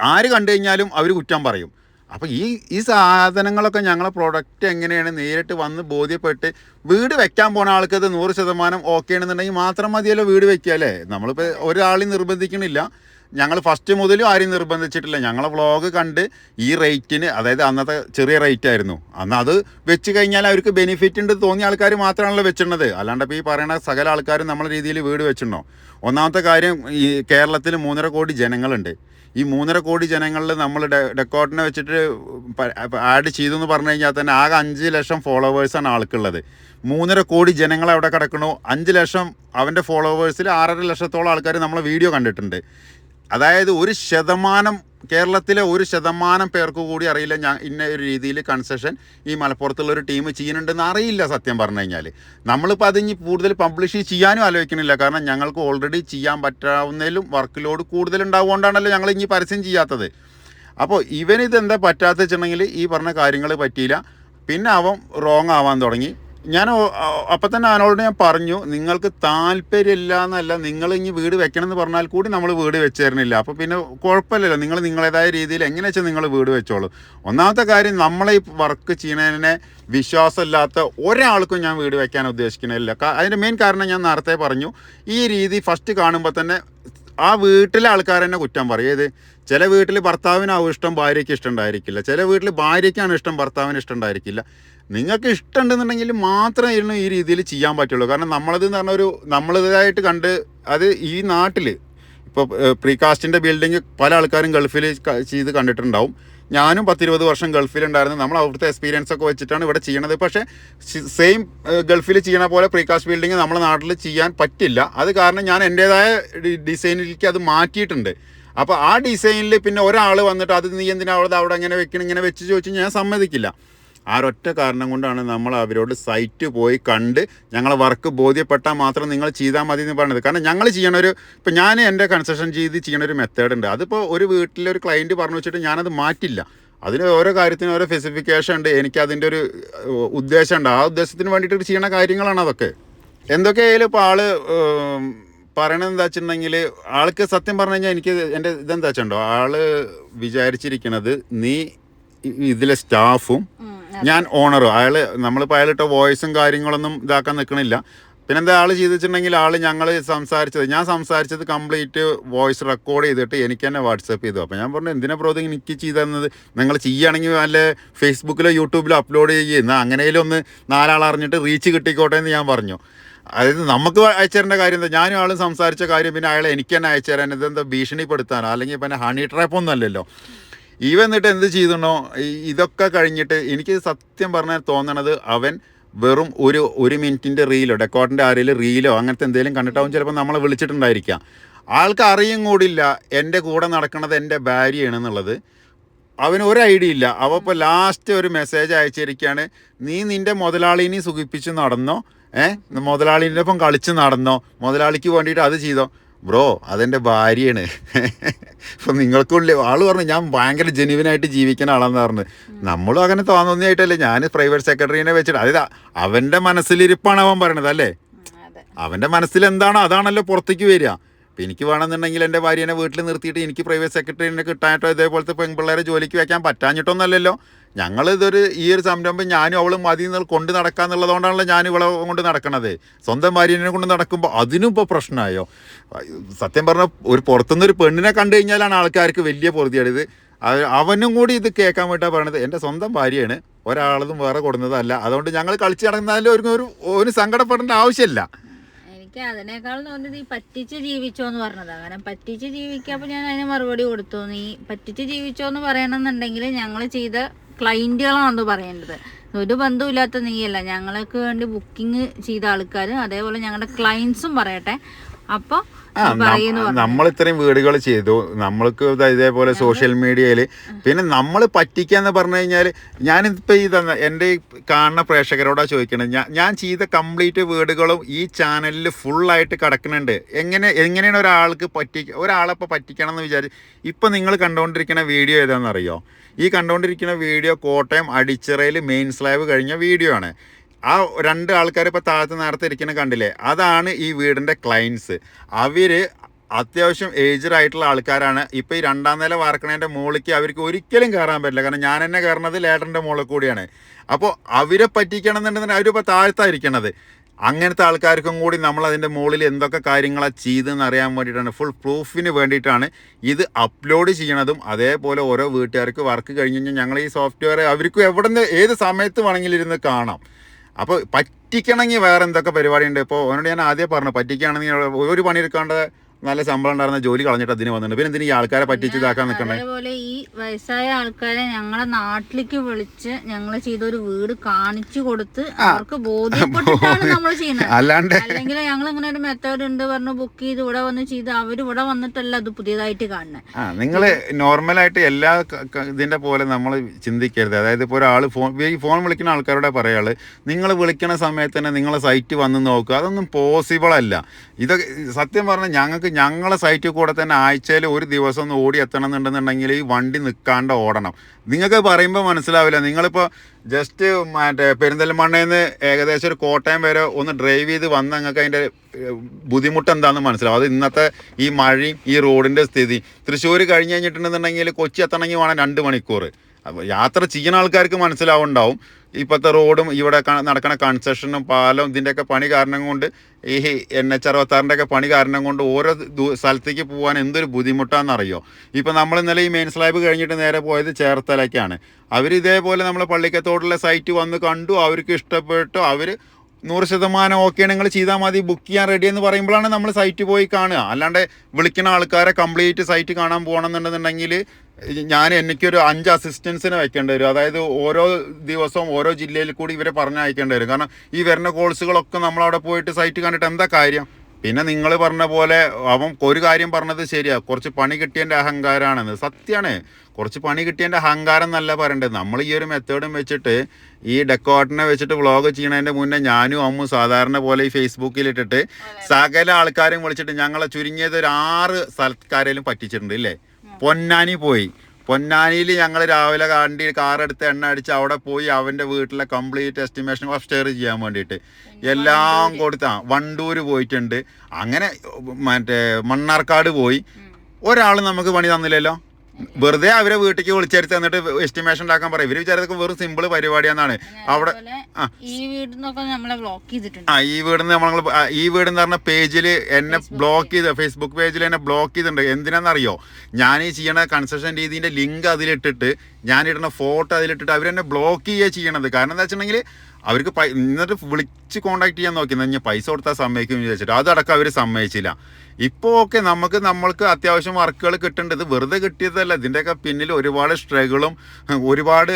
ആര് കണ്ടു കഴിഞ്ഞാലും അവർ കുറ്റം പറയും. അപ്പോൾ ഈ ഈ സാധനങ്ങളൊക്കെ ഞങ്ങളുടെ പ്രോഡക്റ്റ് എങ്ങനെയാണ് നേരിട്ട് വന്ന് ബോധ്യപ്പെട്ട് വീട് വെക്കാൻ പോണ ആൾക്ക് അത് നൂറ് ശതമാനം ഓക്കെ ആണെന്നുണ്ടെങ്കിൽ മാത്രം മതിയല്ലോ വീട് വെക്കുക അല്ലേ? നമ്മളിപ്പോൾ ഒരാളെയും നിർബന്ധിക്കണില്ല. ഞങ്ങൾ ഫസ്റ്റ് മുതലും ആരും നിർബന്ധിച്ചിട്ടില്ല. ഞങ്ങളെ വ്ളോഗ് കണ്ട് ഈ റേറ്റിന് അതായത് അന്നത്തെ ചെറിയ റേറ്റ് ആയിരുന്നു. അന്ന് അത് വെച്ച് കഴിഞ്ഞാൽ അവർക്ക് ബെനിഫിറ്റ് ഉണ്ട് തോന്നിയ ആൾക്കാർ മാത്രമാണല്ലോ വെച്ചിട്ടുള്ളത്. അല്ലാണ്ട് ഇപ്പോൾ ഈ പറയുന്ന സകല ആൾക്കാരും നമ്മളെ രീതിയിൽ വീട് വെച്ചിട്ടുണ്ടോ? ഒന്നാമത്തെ കാര്യം ഈ കേരളത്തിൽ മൂന്നര കോടി ജനങ്ങളുണ്ട്. ഈ മൂന്നര കോടി ജനങ്ങളിൽ നമ്മൾ ഡെക്കോട്ടിനെ വെച്ചിട്ട് ആഡ് ചെയ്തു എന്ന് പറഞ്ഞു കഴിഞ്ഞാൽ തന്നെ ആകെ അഞ്ച് ലക്ഷം ഫോളോവേഴ്സാണ് ആൾക്കുള്ളത്. മൂന്നര കോടി ജനങ്ങൾ അവിടെ കിടക്കണു. അഞ്ച് ലക്ഷം അവന്റെ ഫോളോവേഴ്സിൽ ആറര ലക്ഷത്തോളം ആൾക്കാർ നമ്മളെ വീഡിയോ കണ്ടിട്ടുണ്ട്. അതായത് ഒരു ശതമാനം കേരളത്തിലെ ഒരു ശതമാനം പേർക്ക് കൂടി അറിയില്ല ഞാൻ ഇന്ന ഒരു രീതിയിൽ കൺസെഷൻ ഈ മലപ്പുറത്തുള്ള ഒരു ടീം ചെയ്യുന്നുണ്ടെന്ന് അറിയില്ല സത്യം പറഞ്ഞു കഴിഞ്ഞാൽ നമ്മളിപ്പോൾ അത് ഇനി കൂടുതൽ പബ്ലിഷ് ചെയ്യാനും ആലോചിക്കുന്നില്ല. കാരണം ഞങ്ങൾക്ക് ഓൾറെഡി ചെയ്യാൻ പറ്റാവുന്നതിലും വർക്ക് ലോഡ് കൂടുതൽ ഉണ്ടാവുകൊണ്ടാണല്ലോ ഞങ്ങൾ ഇനി പരസ്യം ചെയ്യാത്തത്. അപ്പോൾ ഇവനിത് എന്താ പറ്റാത്ത വെച്ചിട്ടുണ്ടെങ്കിൽ ഈ പറഞ്ഞ കാര്യങ്ങൾ പറ്റിയില്ല. പിന്നെ അവൻ റോങ് ആവാൻ തുടങ്ങി. ഞാൻ അപ്പം തന്നെ അവനോട് ഞാൻ പറഞ്ഞു നിങ്ങൾക്ക് താല്പര്യമില്ല എന്നല്ല നിങ്ങൾ ഇനി വീട് വെക്കണം എന്ന് പറഞ്ഞാൽ കൂടി നമ്മൾ വീട് വെച്ച് തരുന്നില്ല അപ്പോൾ പിന്നെ കുഴപ്പമില്ലല്ലോ നിങ്ങൾ നിങ്ങളേതായ രീതിയിൽ എങ്ങനെ വെച്ചാൽ നിങ്ങൾ വീട് വെച്ചോളൂ? ഒന്നാമത്തെ കാര്യം നമ്മളെ ഈ വർക്ക് ചെയ്യുന്നതിനെ വിശ്വാസമില്ലാത്ത ഒരാൾക്കും ഞാൻ വീട് വെക്കാൻ ഉദ്ദേശിക്കുന്നില്ല അതിന്റെ മെയിൻ കാരണം ഞാൻ നേരത്തെ പറഞ്ഞു ഈ രീതി ഫസ്റ്റ് കാണുമ്പോൾ തന്നെ ആ വീട്ടിലെ ആൾക്കാർ തന്നെ കുറ്റം പറയും. ഏത്? ചില വീട്ടിൽ ഭർത്താവിനാവും ഇഷ്ടം ഭാര്യയ്ക്ക് ഇഷ്ടം ഉണ്ടായിരിക്കില്ല. ചില വീട്ടിൽ ഭാര്യയ്ക്കാണ് ഇഷ്ടം ഭർത്താവിന് ഇഷ്ടം ഉണ്ടായിരിക്കില്ല. നിങ്ങൾക്ക് ഇഷ്ടമുണ്ടെന്നുണ്ടെങ്കിൽ മാത്രമേ ഇരുന്ന് ഈ രീതിയിൽ ചെയ്യാൻ പറ്റുള്ളൂ. കാരണം നമ്മളത് എന്ന് പറഞ്ഞ ഒരു നമ്മളിതായിട്ട് കണ്ട് അത് ഈ നാട്ടിൽ ഇപ്പോൾ പ്രീകാസ്റ്റിന്റെ ബിൽഡിങ് പല ആൾക്കാരും ഗൾഫിൽ ചെയ്ത് കണ്ടിട്ടുണ്ടാവും. ഞാനും പത്തിരുപത് വർഷം ഗൾഫിലുണ്ടായിരുന്നു. നമ്മൾ അവിടുത്തെ എക്സ്പീരിയൻസ് ഒക്കെ വെച്ചിട്ടാണ് ഇവിടെ ചെയ്യണത്. പക്ഷേ സെയിം ഗൾഫിൽ ചെയ്യണ പോലെ പ്രീകാസ്റ്റ് ബിൽഡിങ് നമ്മുടെ നാട്ടിൽ ചെയ്യാൻ പറ്റില്ല. അത് കാരണം ഞാൻ എന്റേതായ ഡിസൈനിലേക്ക് അത് മാറ്റിയിട്ടുണ്ട്. അപ്പോൾ ആ ഡിസൈനിൽ പിന്നെ ഒരാൾ വന്നിട്ട് അത് നീ എന്തിനാ അവിടെ എങ്ങനെ വെക്കണം ഇങ്ങനെ വെച്ച് ചോദിച്ചു ഞാൻ സമ്മതിക്കില്ല. ആ ഒരൊറ്റ കാരണം കൊണ്ടാണ് നമ്മൾ അവരോട് സൈറ്റ് പോയി കണ്ട് ഞങ്ങളെ വർക്ക് ബോധ്യപ്പെട്ടാൽ മാത്രം നിങ്ങൾ ചെയ്താൽ മതി എന്ന് പറഞ്ഞത്. കാരണം ഞങ്ങൾ ചെയ്യണ ഒരു ഇപ്പം ഞാൻ എന്റെ കൺസെഷൻ ചെയ്ത് ചെയ്യണ ഒരു മെത്തേഡ് ഉണ്ട്. അതിപ്പോൾ ഒരു വീട്ടിലെ ഒരു ക്ലയന്റ് പറഞ്ഞു വെച്ചിട്ട് ഞാനത് മാറ്റില്ല. അതിന് ഓരോ കാര്യത്തിനും ഓരോ സ്പെസിഫിക്കേഷൻ ഉണ്ട്. എനിക്ക് അതിന്റെ ഒരു ഉദ്ദേശമുണ്ട് ആ ഉദ്ദേശത്തിന് വേണ്ടിയിട്ട് ചെയ്യണ കാര്യങ്ങളാണ് അതൊക്കെ. എന്തൊക്കെയായാലും ഇപ്പോൾ ആൾ പറയണത് എന്താ വെച്ചിട്ടുണ്ടെങ്കിൽ ആൾക്ക് സത്യം പറഞ്ഞു കഴിഞ്ഞാൽ എനിക്ക് എന്റെ ഇതെന്താ വെച്ചിട്ടുണ്ടോ? ആൾ വിചാരിച്ചിരിക്കണത് നീ ഇതിലെ സ്റ്റാഫും ഞാൻ ഓണറും. അയാൾ നമ്മളിപ്പോൾ അയാളിട്ട വോയിസും കാര്യങ്ങളൊന്നും ഇതാക്കാൻ നിൽക്കണില്ല പിന്നെ എന്താ ആൾ ചെയ്തിട്ടുണ്ടെങ്കിൽ ആൾ ഞങ്ങൾ സംസാരിച്ചത്. ഞാൻ സംസാരിച്ചത് കംപ്ലീറ്റ് വോയിസ് റെക്കോർഡ് ചെയ്തിട്ട് എനിക്ക് തന്നെ വാട്സപ്പ് ചെയ്തു. അപ്പോൾ ഞാൻ പറഞ്ഞു എന്തിനാ പ്രോ എനിക്ക് ചെയ്തു തന്നത്? നിങ്ങൾ ചെയ്യുകയാണെങ്കിൽ വല്ല ഫേസ്ബുക്കിലോ യൂട്യൂബിലോ അപ്ലോഡ് ചെയ്യുക എന്നാൽ അങ്ങനെയും ഒന്ന് നാലാൾ അറിഞ്ഞിട്ട് റീച്ച് കിട്ടിക്കോട്ടെ എന്ന് ഞാൻ പറഞ്ഞു. അതായത് നമുക്ക് അയച്ചു തരേണ്ട കാര്യം എന്താ? ഞാനും ആളും സംസാരിച്ച കാര്യം പിന്നെ അയാളെ എനിക്ക് തന്നെ അയച്ചു തരാൻ ഇതെന്താ ഭീഷണിപ്പെടുത്താനോ? അല്ലെങ്കിൽ പിന്നെ ഹണി ട്രാപ്പ് ഒന്നും അല്ലല്ലോ. ഈ എന്നിട്ട് എന്ത് ചെയ്തണോ ഈ- ഇതൊക്കെ കഴിഞ്ഞിട്ട് എനിക്ക് സത്യം പറഞ്ഞാൽ തോന്നണത് അവൻ വെറും ഒരു ഒരു മിനിറ്റിന്റെ റീലോ ഡെക്കോട്ടിന്റെ ആരെങ്കിലും റീലോ അങ്ങനത്തെ എന്തെങ്കിലും കണ്ടിട്ടാവും ചിലപ്പോൾ നമ്മളെ വിളിച്ചിട്ടുണ്ടായിരിക്കാം. ആൾക്ക് അറിയും കൂടില്ല എന്റെ കൂടെ നടക്കുന്നത് എന്റെ ഭാര്യയാണെന്നുള്ളത് അവന് ഒരു ഐഡിയ ഇല്ല. അവ ഇപ്പോൾ ലാസ്റ്റ് ഒരു മെസ്സേജ് അയച്ചിരിക്കുകയാണ് നീ നിന്റെ മുതലാളിനെ സുഖിപ്പിച്ച് നടന്നോ? ഏഹ് മുതലാളിന്റെ ഒപ്പം കളിച്ച് നടന്നോ? മുതലാളിക്ക് വേണ്ടിയിട്ട് അത് ചെയ്തോ? ബ്രോ അതെന്റെ ഭാര്യയാണ്. ഇപ്പം നിങ്ങൾക്കുള്ളിൽ ആൾ പറഞ്ഞു ഞാൻ ഭയങ്കര ജെനുവിനായിട്ട് ജീവിക്കുന്ന ആളാന്ന് പറഞ്ഞു. നമ്മളും അങ്ങനെ തോന്നുന്നതായിട്ടല്ലേ ഞാൻ പ്രൈവറ്റ് സെക്രട്ടറിനെ വെച്ചിട്ട് അതായത് അവന്റെ മനസ്സിലിരിപ്പാണ് അവൻ പറയണത് അല്ലേ? അവന്റെ മനസ്സിൽ എന്താണോ അതാണല്ലോ പുറത്തേക്ക് വരിക. അപ്പം എനിക്ക് വേണമെന്നുണ്ടെങ്കിൽ എന്റെ ഭാര്യനെ വീട്ടിൽ നിർത്തിയിട്ട് എനിക്ക് പ്രൈവറ്റ് സെക്രട്ടറിനെ കിട്ടാനായിട്ടോ ഇതേപോലത്തെ പെൺപിള്ളേരെ ജോലിക്ക് വെക്കാൻ പറ്റാഞ്ഞിട്ടൊന്നല്ലല്ലോ ഞങ്ങൾ ഇതൊരു ഈ ഒരു സംരംഭം ഞാനും അവളും മതി എന്നുള്ള കൊണ്ട് നടക്കാന്നുള്ളതുകൊണ്ടാണല്ലോ ഞാൻ ഇവളെ കൊണ്ട് നടക്കണത്. സ്വന്തം ഭാര്യനെ കൊണ്ട് നടക്കുമ്പോൾ അതിനും ഇപ്പോൾ പ്രശ്നമായോ? സത്യം പറഞ്ഞാൽ ഒരു പുറത്തുനിന്ന് ഒരു പെണ്ണിനെ കണ്ടു കഴിഞ്ഞാലാണ് ആൾക്കാർക്ക് വലിയ പൊറുതിയാണിത് അവനും കൂടി ഇത് കേൾക്കാൻ വേണ്ടിയിട്ടാണ് പറയണത്. എന്റെ സ്വന്തം ഭാര്യയാണ്. ഒരാളതും വേറെ കൊടുന്നതല്ല. അതുകൊണ്ട് ഞങ്ങൾ കളിച്ച് നടന്നാലും ഒരു ഒരു ഒരു സങ്കടപ്പെടേണ്ട ആവശ്യമില്ല. എനിക്ക് അതിനേക്കാൾ തോന്നിയത് ഈ പറ്റിച്ച് ജീവിച്ചോ എന്ന് പറഞ്ഞതാ. കാരണം പറ്റിച്ച് ജീവിക്കാൻ ഞാൻ അതിന് മറുപടി കൊടുത്തു. നീ പറ്റിച്ച് ജീവിച്ചോ എന്ന് പറയണമെന്നുണ്ടെങ്കിൽ ഞങ്ങൾ ചെയ്ത ക്ലൈന്റുകളാണ് പറയേണ്ടത്. ഒരു ബന്ധമില്ലാത്ത നീയല്ല. ഞങ്ങൾക്ക് വേണ്ടി ബുക്കിംഗ് ചെയ്ത ആൾക്കാർ അതേപോലെ ഞങ്ങളുടെ ക്ലയൻസും പറയട്ടെ. അപ്പോൾ നം- നമ്മൾ ഇത്രയും വീടുകൾ ചെയ്തു. നമ്മൾക്ക് ഇതേപോലെ സോഷ്യൽ മീഡിയയിൽ പിന്നെ നമ്മൾ പറ്റിക്കാന്ന് പറഞ്ഞു കഴിഞ്ഞാൽ ഞാനിപ്പോൾ ഈ തന്ന എന്റെ ഈ കാണുന്ന പ്രേക്ഷകരോടാ ചോദിക്കണത്. ഞാൻ ഞാൻ ചെയ്ത കംപ്ലീറ്റ് വീടുകളും ഈ ചാനലിൽ ഫുള്ളായിട്ട് കിടക്കുന്നുണ്ട്. എങ്ങനെ എങ്ങനെയാണ് ഒരാൾക്ക് പറ്റി ഒരാളെപ്പോൾ പറ്റിക്കണം എന്ന് വിചാരിച്ച് ഇപ്പം നിങ്ങൾ കണ്ടുകൊണ്ടിരിക്കുന്ന വീഡിയോ ഏതാണെന്നറിയോ? ഈ കണ്ടുകൊണ്ടിരിക്കുന്ന വീഡിയോ കോട്ടയം അടിച്ചിറയിൽ മെയിൻ സ്ലാബ് കഴിഞ്ഞ വീഡിയോ ആണ്. ആ രണ്ട് ആൾക്കാർ ഇപ്പോൾ താഴത്ത് നേരത്തെ ഇരിക്കുന്ന കണ്ടില്ലേ? അതാണ് ഈ വീടിന്റെ ക്ലയൻസ് അവർ അത്യാവശ്യം ഏജ്ഡ് ആയിട്ടുള്ള ആൾക്കാരാണ്. ഇപ്പോൾ ഈ രണ്ടാം നില വാർക്കണേന്റെ മുകളിലേക്ക് അവർക്ക് ഒരിക്കലും കയറാൻ പറ്റില്ല. കാരണം ഞാൻ തന്നെ കയറണത് ലേഡറിന്റെ മുകളിൽ കൂടിയാണ്. അപ്പോൾ അവരെ പറ്റിക്കണം എന്നുണ്ടെങ്കിൽ അവരിപ്പോൾ താഴ്ത്തായിരിക്കണത് അങ്ങനത്തെ ആൾക്കാർക്കും കൂടി നമ്മൾ അതിന്റെ മുകളിൽ എന്തൊക്കെ കാര്യങ്ങളാണ് ചെയ്തെന്ന് അറിയാൻ വേണ്ടിയിട്ടാണ്. ഫുൾ പ്രൂഫിന് വേണ്ടിയിട്ടാണ് ഇത് അപ്ലോഡ് ചെയ്യണതും. അതേപോലെ ഓരോ വീട്ടുകാർക്ക് വർക്ക് കഴിഞ്ഞ് കഴിഞ്ഞാൽ ഞങ്ങൾ ഈ സോഫ്റ്റ്വെയർ അവർക്കും എവിടെ നിന്ന് ഏത് സമയത്ത് വേണമെങ്കിലും ഇരുന്ന് കാണാം. അപ്പോൾ പറ്റിക്കണമെങ്കിൽ വേറെ എന്തൊക്കെ പരിപാടിയുണ്ട്? ഇപ്പോൾ അവനോട് ഞാൻ ആദ്യം പറഞ്ഞു പറ്റിക്കുകയാണെങ്കിൽ ഒരു പണി എടുക്കാണ്ട് നല്ല ശമ്പളം ഉണ്ടായിരുന്ന ജോലി കളഞ്ഞിട്ട് അതിന് വന്നിട്ടുണ്ട്. പിന്നെ എന്തിനാ ഈ ആൾക്കാരെ പറ്റിച്ച് ഇതാക്കാൻ നിൽക്കണ്ടേ അതേപോലെ ഈ വയസ്സായ ആൾക്കാരെ ഞങ്ങളെ നാട്ടിലേക്ക് വിളിച്ച് ഞങ്ങൾ ചെയ്ത ഒരു വീട് കാണിച്ചു കൊടുത്ത് അവർക്ക് ബോധ്യപ്പെട്ടിട്ടാണ് നമ്മൾ ചെയ്യുന്നത്. അല്ലാണ്ട് അല്ലെങ്കിൽ ഞങ്ങൾ ഇങ്ങനെ ഒരു മെത്തേഡ് ഉണ്ട് പറഞ്ഞു ബുക്ക് ചെയ്ത് ഇവിടെ വന്ന് ചെയ്ത് അവർ ഇവിടെ വന്നിട്ടല്ല അത് പുതിയതായിട്ട് കാണുന്നത് ആ നിങ്ങൾ നോർമലായിട്ട് എല്ലാ ഇതിന്റെ പോലെ നമ്മൾ ചിന്തിക്കരുത്. അതായത് ഇപ്പോൾ ഒരാൾ ഫോൺ ഈ ഫോൺ വിളിക്കുന്ന ആൾക്കാരോടെ പറയാൾ നിങ്ങൾ വിളിക്കണ സമയത്ത് തന്നെ നിങ്ങളെ സൈറ്റ് വന്ന് നോക്കുക അതൊന്നും പോസിബിൾ അല്ല. ഇതൊക്കെ സത്യം പറഞ്ഞാൽ ഞങ്ങൾക്ക് ഞങ്ങളെ സൈറ്റിൽ കൂടെ തന്നെ ആഴ്ചയിൽ ഒരു ദിവസം ഒന്ന് ഓടി എത്തണം എന്നുണ്ടെന്നുണ്ടെങ്കിൽ ഈ വണ്ടി നിൽക്കാണ്ട് ഓടണം. നിങ്ങൾക്ക് പറയുമ്പോൾ മനസ്സിലാവില്ല. നിങ്ങളിപ്പോൾ ജസ്റ്റ് മറ്റേ പെരിന്തൽമണ്ണയിൽ നിന്ന് ഏകദേശം ഒരു കോട്ടയം വരെ ഒന്ന് ഡ്രൈവ് ചെയ്ത് വന്ന് നിങ്ങൾക്ക് അതിന്റെ ബുദ്ധിമുട്ട് എന്താണെന്ന് മനസ്സിലാവും. അത് ഇന്നത്തെ ഈ മഴയും ഈ റോഡിന്റെ സ്ഥിതി. തൃശ്ശൂർ കഴിഞ്ഞ് കഴിഞ്ഞിട്ടുണ്ടെന്നുണ്ടെങ്കിൽ കൊച്ചി എത്തണമെങ്കിൽ വേണം രണ്ട് മണിക്കൂർ യാത്ര ചെയ്യുന്ന ആൾക്കാർക്ക് മനസ്സിലാവുണ്ടാവും. ഇപ്പോഴത്തെ റോഡും ഇവിടെ നടക്കുന്ന കൺസ്ട്രക്ഷനും പാലം ഇതിന്റെയൊക്കെ പണി കാരണം കൊണ്ട് ഈ എൻ എച്ച് അറുപത്താറിന്റെ ഒക്കെ പണി കാരണം കൊണ്ട് ഓരോ സ്ഥലത്തേക്ക് പോകാൻ എന്തൊരു ബുദ്ധിമുട്ടാണെന്നറിയോ? ഇപ്പോൾ നമ്മൾ ഇന്നലെ ഈ മെയിൻ സ്ലാബ് കഴിഞ്ഞിട്ട് നേരെ പോയത് ചേർത്തലയ്ക്കാണ്. അവർ ഇതേപോലെ നമ്മളെ പള്ളിക്കത്തോടുള്ള സൈറ്റ് വന്ന് കണ്ടു അവർക്ക് ഇഷ്ടപ്പെട്ടു അവർ നൂറ് ശതമാനം ഓക്കെ നിങ്ങൾ ചെയ്താൽ മതി ബുക്ക് ചെയ്യാൻ റെഡി എന്ന് പറയുമ്പോഴാണ് നമ്മൾ സൈറ്റ് പോയി കാണുക. അല്ലാണ്ട് വിളിക്കുന്ന ആൾക്കാരെ കംപ്ലീറ്റ് സൈറ്റ് കാണാൻ പോകണമെന്നുണ്ടെന്നുണ്ടെങ്കിൽ ഞാൻ എനിക്കൊരു അഞ്ച് അസിസ്റ്റൻസിനെ വെക്കേണ്ടി വരും. അതായത് ഓരോ ദിവസവും ഓരോ ജില്ലയിൽ കൂടി ഇവരെ പറഞ്ഞയക്കേണ്ടി വരും. കാരണം ഈ വരുന്ന കോഴ്സുകളൊക്കെ നമ്മളവിടെ പോയിട്ട് സൈറ്റ് കണ്ടിട്ട് എന്താ കാര്യം? പിന്നെ നിങ്ങൾ പറഞ്ഞ പോലെ അവൻ ഒരു കാര്യം പറഞ്ഞത് ശരിയാ. കുറച്ച് പണി കിട്ടിയതിന്റെ അഹങ്കാരമാണെന്ന് സത്യമാണ് കുറച്ച് പണി കിട്ടിയതിന്റെ അഹങ്കാരം എന്നല്ല പറയേണ്ടത്. നമ്മൾ ഈ ഒരു മെത്തേഡും വെച്ചിട്ട് ഈ ഡെക്കോട്ടിനെ വെച്ചിട്ട് വ്ളോഗ് ചെയ്യണതിന്റെ മുന്നേ ഞാനും അമ്മും സാധാരണ പോലെ ഈ ഫേസ്ബുക്കിൽ ഇട്ടിട്ട് സകല ആൾക്കാരും വിളിച്ചിട്ട് ഞങ്ങളെ ചുരുങ്ങിയത് ഒരു ആറ് സ്ഥലക്കാരെങ്കിലും പറ്റിച്ചിട്ടുണ്ട് ഇല്ലേ? പൊന്നാനി പോയി. പൊന്നാനിയിൽ ഞങ്ങൾ രാവിലെ കാണ്ടി കാറെടുത്ത് എണ്ണ അടിച്ച് അവിടെ പോയി അവന്റെ വീട്ടിലെ കംപ്ലീറ്റ് എസ്റ്റിമേഷൻ ഓഫ് സ്റ്റെയർ ചെയ്യാൻ വേണ്ടിയിട്ട്. എല്ലാം കൊടുത്ത. വണ്ടൂർ പോയിട്ടുണ്ട്. അങ്ങനെ മറ്റേ മണ്ണാർക്കാട് പോയി. ഒരാൾ നമുക്ക് പണി തന്നില്ലല്ലോ. വെറുതെ അവരെ വീട്ടിലേക്ക് വിളിച്ചെടുത്ത് എന്നിട്ട് എസ്റ്റിമേഷൻ ഉണ്ടാക്കാൻ പറയും. ഇവർ വിചാരിച്ചൊക്കെ വെറും സിമ്പിൾ പരിപാടിയാണ് അവിടെ ആ. ഈ വീടിന്നൊക്കെ ആ ഈ വീടിന്ന് നമ്മൾ ഈ വീട് എന്ന് പറഞ്ഞ പേജിൽ എന്നെ ബ്ലോക്ക് ചെയ്ത് ഫേസ്ബുക്ക് പേജിൽ എന്നെ ബ്ലോക്ക് ചെയ്തിട്ടുണ്ട്. എന്തിനാണെന്നറിയോ ഞാൻ ഈ ചെയ്യണ കൺസ്ട്രക്ഷൻ രീതിന്റെ ലിങ്ക് അതിലിട്ടിട്ട് ഞാൻ ഇടുന്ന ഫോട്ടോ അതിലിട്ടിട്ട് അവരെന്നെ ബ്ലോക്ക് ചെയ്യുക ചെയ്യണത്. കാരണം എന്താ വെച്ചിട്ടുണ്ടെങ്കിൽ അവർക്ക് പൈ എന്നിട്ട് വിളിച്ച് കോൺടാക്ട് ചെയ്യാൻ നോക്കി. ഞാൻ പൈസ കൊടുത്താൽ സമ്മതിക്കും എന്ന് വിചാരിച്ചിട്ട്. അതടക്കം അവർ സമ്മതിച്ചില്ല. ഇപ്പോൾ ഒക്കെ നമുക്ക് നമ്മൾക്ക് അത്യാവശ്യം വർക്കുകൾ കിട്ടേണ്ടത് വെറുതെ കിട്ടിയതല്ല. ഇതിന്റെയൊക്കെ പിന്നിൽ ഒരുപാട് സ്ട്രഗിളും ഒരുപാട്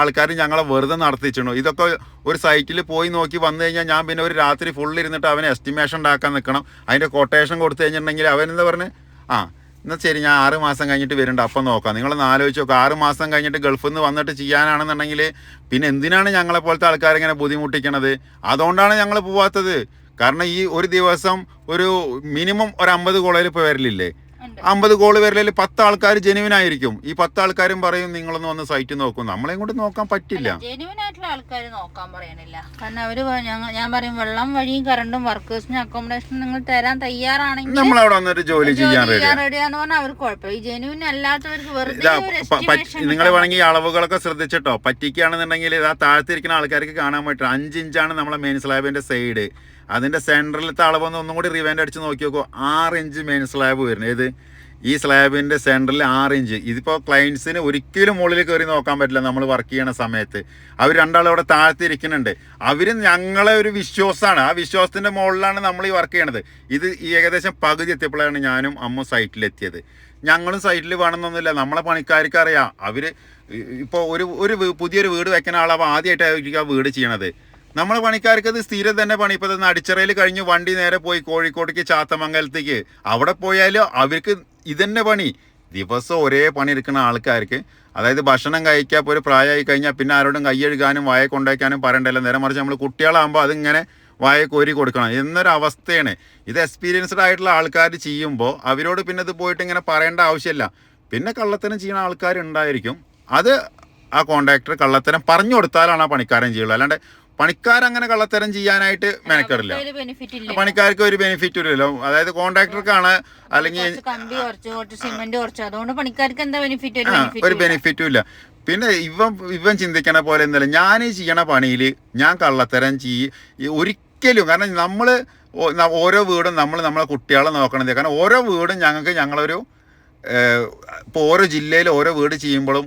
ആൾക്കാർ ഞങ്ങളെ വെറുതെ നടത്തിച്ചിട്ടുണ്ട് ഇതൊക്കെ ഒരു സൈറ്റിൽ പോയി നോക്കി വന്നു കഴിഞ്ഞാൽ ഞാൻ പിന്നെ ഒരു രാത്രി ഫുൾ ഇരുന്നിട്ട് അവന് എസ്റ്റിമേഷൻ ഉണ്ടാക്കാൻ നിൽക്കണം അതിന്റെ കൊട്ടേഷൻ കൊടുത്തു കഴിഞ്ഞിട്ടുണ്ടെങ്കിൽ അവനെന്താ പറഞ്ഞ്? ആ എന്നാൽ ശരി ഞാൻ ആറ് മാസം കഴിഞ്ഞിട്ട് വരുന്നുണ്ട്. അപ്പം നോക്കാം. നിങ്ങളൊന്ന് ആലോചിച്ച് നോക്കുക ആറ് മാസം കഴിഞ്ഞിട്ട് ഗൾഫിൽ നിന്ന് വന്നിട്ട് ചെയ്യാനാണെന്നുണ്ടെങ്കിൽ പിന്നെ എന്തിനാണ് ഞങ്ങളെ പോലത്തെ ആൾക്കാരെ ഇങ്ങനെ ബുദ്ധിമുട്ടിക്കണത്? അതുകൊണ്ടാണ് ഞങ്ങൾ പോവാത്തത്. കാരണം ഈ ഒരു ദിവസം ഒരു മിനിമം ഒരു അമ്പത് കോളേജിൽ ഇപ്പോൾ വരലില്ലേ. അമ്പത് കോൾ വരലിൽ പത്ത് ആൾക്കാർ ജെനുവിൻ ആയിരിക്കും. ഈ പത്ത് ആൾക്കാരും പറയും നിങ്ങളൊന്ന് വന്ന് സൈറ്റ് നോക്കും. നമ്മളെയും കൊണ്ട് നോക്കാൻ പറ്റില്ല. ജെനുവിൻ ആയിട്ടുള്ള ആൾക്കാർ നോക്കാൻ പറയണില്ല. കാരണം അവർ ഞാൻ പറയും വെള്ളം വഴിയും കറണ്ടും വർക്കേഴ്സിന് അക്കോമഡേഷൻ നിങ്ങൾ തരാൻ തയ്യാറാണെങ്കിൽ നമ്മൾ നമ്മളവിടെ വന്നിട്ട് ജോലി ചെയ്യാൻ റെഡി റെഡിയാന്ന് പറഞ്ഞാൽ അവർക്ക് കുഴപ്പമില്ല. ഈ ജെനുവിൻ അല്ലാത്തവർക്ക് വെറുതെ നിങ്ങൾ വേണമെങ്കിൽ അളവുകളൊക്കെ ശ്രദ്ധിച്ചിട്ടോ? പറ്റിക്കുകയാണെന്നുണ്ടെങ്കിൽ ഇതാ താഴ്ത്തിരിക്കുന്ന ആൾക്കാർക്ക് കാണാൻ പറ്റും. അഞ്ചിഞ്ചാണ് നമ്മളെ മെയിൻ സ്ലാബിന്റെ സൈഡ് അതിന്റെ സെന്ററിലത്തെ അളവൊന്ന് ഒന്നും കൂടി റിവൈൻഡ് അടിച്ച് നോക്കി നോക്കുമോ ആറ് ഇഞ്ച് മെയിൻ സ്ലാബ് വരുന്നത്. ഏത്? ഈ സ്ലാബിന്റെ സെന്ററിൽ ആറ് ഇഞ്ച് ഇതിപ്പോൾ ക്ലയൻസിന് ഒരിക്കലും മുകളിൽ കയറി നോക്കാൻ പറ്റില്ല നമ്മൾ വർക്ക് ചെയ്യണ സമയത്ത്. അവർ രണ്ടാളും അവിടെ താഴ്ത്തിരിക്കുന്നുണ്ട് അവർ ഞങ്ങളെ ഒരു വിശ്വാസമാണ്. ആ വിശ്വാസത്തിന്റെ മുകളിലാണ് നമ്മൾ ഈ വർക്ക് ചെയ്യണത്. ഇത് ഈ ഏകദേശം പകുതി എത്തിയപ്പോഴാണ് ഞാനും അമ്മ സൈറ്റിലെത്തിയത് ഞങ്ങളും സൈറ്റിൽ വേണമെന്നൊന്നുമില്ല. നമ്മളെ പണിക്കാർക്ക് അറിയാം അവർ ഇപ്പോൾ ഒരു ഒരു പുതിയൊരു വീട് വെക്കുന്ന ആളാവും ആദ്യമായിട്ടായിരിക്കും ആ വീട് ചെയ്യണത്. നമ്മളെ പണിക്കാർക്ക് അത് സ്ഥിരം തന്നെ പണി. ഇപ്പോൾ അടിച്ചറയിൽ കഴിഞ്ഞ് വണ്ടി നേരെ പോയി കോഴിക്കോട്ടേക്ക് ചാത്തമംഗലത്തേക്ക്. അവിടെ പോയാലും അവർക്ക് ഇതന്നെ പണി. ദിവസം ഒരേ പണി എടുക്കുന്ന ആൾക്കാർക്ക്. അതായത് ഭക്ഷണം കഴിക്കാൻ ഒരു പ്രായമായി കഴിഞ്ഞാൽ പിന്നെ ആരോടും കൈയെഴുകാനും വായ കൊണ്ടുവയ്ക്കാനും പറയണ്ടല്ലോ. നേരെ മറിച്ച് നമ്മൾ കുട്ടികളാകുമ്പോൾ അതിങ്ങനെ വായ കോരി കൊടുക്കണം. എന്നൊരു അവസ്ഥയാണ്. ഇത് എക്സ്പീരിയൻസ്ഡ് ആയിട്ടുള്ള ആൾക്കാർ ചെയ്യുമ്പോൾ അവരോട് പിന്നെ ഇത് പോയിട്ട് ഇങ്ങനെ പറയേണ്ട ആവശ്യമില്ല. പിന്നെ കള്ളത്തരം ചെയ്യുന്ന ആൾക്കാരുണ്ടായിരിക്കും അത് ആ കോൺട്രാക്ടർ കള്ളത്തരം പറഞ്ഞു കൊടുത്താലാണ് ആ പണിക്കാരൻ ചെയ്യുള്ളൂ. അല്ലാണ്ട് പണിക്കാരങ്ങനെ കള്ളത്തരം ചെയ്യാനായിട്ട് മെനക്കെടില്ല. പണിക്കാർക്ക് ഒരു ബെനിഫിറ്റ് ഇല്ലല്ലോ. അതായത് കോൺട്രാക്ടർക്കാണ് അല്ലെങ്കിൽ ഒരു ബെനിഫിറ്റ് ഇല്ല. പിന്നെ ഇവൻ ഇവൻ ചിന്തിക്കണ പോലെ എന്നല്ല ഞാൻ ചെയ്യണ പണിയിൽ ഞാൻ കള്ളത്തരം ചെയ്യും ഒരിക്കലും കാരണം നമ്മൾ ഓരോ വീടും നമ്മൾ നമ്മളെ കുട്ടികളെ നോക്കണത്. കാരണം ഓരോ വീടും ഞങ്ങൾക്ക് ഞങ്ങളൊരു ഇപ്പോൾ ഓരോ ജില്ലയിൽ ഓരോ വീട് ചെയ്യുമ്പോഴും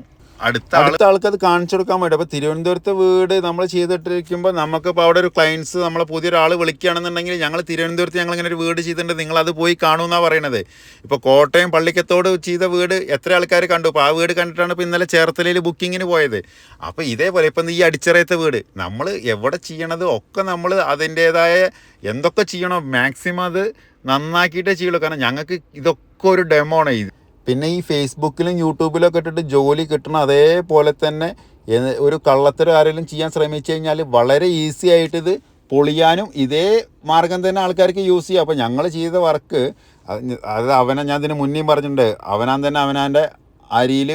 അടുത്ത അടുത്ത ആൾക്ക് അത് കാണിച്ചു കൊടുക്കാൻ വേണ്ടി. അപ്പോൾ തിരുവനന്തപുരത്തെ വീട് നമ്മൾ ചെയ്തിട്ടിരിക്കുമ്പോൾ നമുക്കിപ്പോൾ അവിടെ ഒരു ക്ലയൻസ് നമ്മളെ പുതിയൊരാൾ വിളിക്കുകയാണെന്നുണ്ടെങ്കിൽ ഞങ്ങൾ തിരുവനന്തപുരത്ത് ഞങ്ങൾ ഇങ്ങനെ ഒരു വീട് ചെയ്തിട്ടുണ്ട്. നിങ്ങൾ അത് പോയി കാണുമെന്നാണ് പറയണത്. ഇപ്പോൾ കോട്ടയം പള്ളിക്കത്തോട് ചെയ്ത വീട് എത്ര ആൾക്കാർ കണ്ടു? അപ്പോൾ ആ വീട് കണ്ടിട്ടാണ് ഇപ്പോൾ ഇന്നലെ ചേർത്തലയിൽ ബുക്കിങ്ങിന് പോയത്. അപ്പോൾ ഇതേപോലെ ഇപ്പം ഈ അടിച്ചറയത്തെ വീട് നമ്മൾ എവിടെ ചെയ്യണത്? ഒക്കെ നമ്മൾ അതിന്റേതായ എന്തൊക്കെ ചെയ്യണോ മാക്സിമം അത് നന്നാക്കിയിട്ടേ ചെയ്യുള്ളൂ. കാരണം ഞങ്ങൾക്ക് ഇതൊക്കെ ഒരു ഡെമോ ആണ്. ഇത് പിന്നെ ഈ ഫേസ്ബുക്കിലും യൂട്യൂബിലും ഒക്കെ ഇട്ടിട്ട് ജോലി കിട്ടണം അതേപോലെ തന്നെ ഒരു കള്ളത്തരം ആരെങ്കിലും ചെയ്യാൻ ശ്രമിച്ചു കഴിഞ്ഞാൽ വളരെ ഈസി ആയിട്ട് ഇത് പൊളിയാനും ഇതേ മാർഗം തന്നെ ആൾക്കാർക്ക് യൂസ് ചെയ്യാം. അപ്പോൾ ഞങ്ങൾ ചെയ്ത വർക്ക് അത് അവനെ ഞാൻ ഇതിന് മുന്നേയും പറഞ്ഞിട്ടുണ്ട്. അവനാൻ തന്നെ അവനാന്റെ അരിയിൽ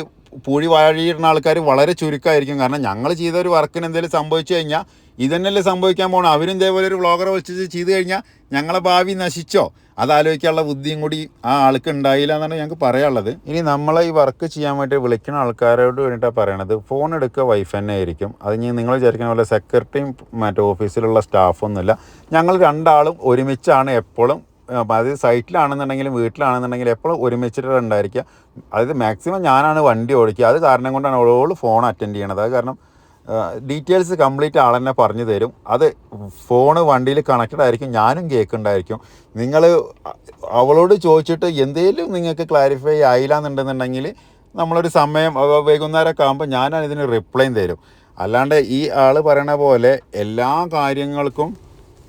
പൂഴി വാഴിയിടുന്ന ആൾക്കാർ വളരെ ചുരുക്കമായിരിക്കും കാരണം ഞങ്ങൾ ചെയ്ത ഒരു വർക്കിന് എന്തെങ്കിലും സംഭവിച്ചു കഴിഞ്ഞാൽ ഇതന്നെയല്ലേ സംഭവിക്കാൻ പോകണം അവരും ഇതേപോലെ ഒരു വ്ളോഗറെ വിളിച്ച് ചെയ്ത് കഴിഞ്ഞാൽ ഞങ്ങളെ ഭാവി നശിച്ചോ? അതാലോചിക്കാനുള്ള ബുദ്ധിയും കൂടി ആ ആൾക്ക് ഉണ്ടായില്ല എന്നാണ് ഞങ്ങൾക്ക് പറയാനുള്ളത്. ഇനി നമ്മളെ ഈ വർക്ക് ചെയ്യാൻ വേണ്ടി വിളിക്കുന്ന ആൾക്കാരോട് വേണ്ടിയിട്ടാണ് പറയണത്. ഫോൺ എടുക്കുക വൈഫ് തന്നെ ആയിരിക്കും. അത് ഇനി നിങ്ങൾ വിചാരിക്കുന്ന പോലെ സെക്രട്ടറിയും മറ്റേ ഓഫീസിലുള്ള സ്റ്റാഫൊന്നുമില്ല ഞങ്ങൾ രണ്ടാളും ഒരുമിച്ചാണ് എപ്പോഴും അത് സൈറ്റിലാണെന്നുണ്ടെങ്കിലും വീട്ടിലാണെന്നുണ്ടെങ്കിലും എപ്പോഴും ഒരുമിച്ചിട്ട് ഉണ്ടായിരിക്കുക. അതായത് മാക്സിമം ഞാനാണ് വണ്ടി ഓടിക്കുക. അത് കാരണം കൊണ്ടാണ് ഓൾ ഫോൺ അറ്റൻഡ് ചെയ്യണത്. അത് കാരണം ഡീറ്റെയിൽസ് കംപ്ലീറ്റ് ആൾ തന്നെ പറഞ്ഞു തരും. അത് ഫോണ് വണ്ടിയിൽ കണക്റ്റഡ് ആയിരിക്കും ഞാനും കേൾക്കുന്നുണ്ടായിരിക്കും നിങ്ങൾ അവളോട് ചോദിച്ചിട്ട് എന്തെങ്കിലും നിങ്ങൾക്ക് ക്ലാരിഫൈ ആയില്ല എന്നുണ്ടെന്നുണ്ടെങ്കിൽ നമ്മളൊരു സമയം വൈകുന്നേരമൊക്കെ ആകുമ്പോൾ ഞാനാണ് ഇതിന് റിപ്ലൈയും തരും. അല്ലാണ്ട് ഈ ആൾ പറയണ പോലെ എല്ലാ കാര്യങ്ങൾക്കും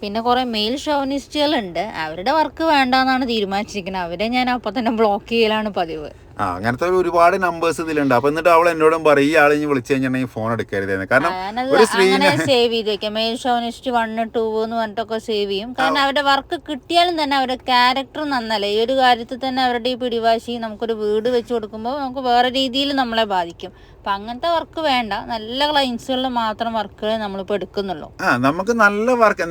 പിന്നെ കുറേ മെയിൽ ഷോനിസ്റ്റുകളുണ്ട് അവരുടെ വർക്ക് വേണ്ടാന്നാണ് തീരുമാനിച്ചിരിക്കുന്നത്. അവരെ ഞാൻ അപ്പം തന്നെ ബ്ലോക്ക് ചെയ്യലാണ് പതിവ്. ആ അങ്ങനത്തെ ഒരുപാട് നമ്പേഴ്സ് ഇതിലുണ്ട്. അപ്പൊ എന്നിട്ട് അവൾ എന്നോടും പറയും ഈ ആളെ വിളിച്ചു കഴിഞ്ഞിട്ടുണ്ടെങ്കിൽ ഫോൺ എടുക്കരുതെന്ന്. കാരണം ഒരു സ്ത്രീനെ സേവ് ചെയ്ത് വെക്കാം. മെയിൽ ഷോനിസ്റ്റ് വൺ ടു എന്ന് പറഞ്ഞിട്ടൊക്കെ സേവ് ചെയ്യും. കാരണം അവരുടെ വർക്ക് കിട്ടിയാലും തന്നെ അവരുടെ ക്യാരക്ടർ നന്നല്ല. ഈ ഒരു കാര്യത്തിൽ തന്നെ അവരുടെ ഈ പിടിവാശി നമുക്കൊരു വീട് വെച്ച് കൊടുക്കുമ്പോൾ നമുക്ക് വേറെ രീതിയിൽ നമ്മളെ ബാധിക്കും. അപ്പം അങ്ങനത്തെ വർക്ക് വേണ്ട. നല്ല ക്ലയൻസുകളിൽ മാത്രം വർക്കുകൾ നമ്മളിപ്പോൾ എടുക്കുന്നുള്ളൂ. ആ നമുക്ക് നല്ല വർക്ക്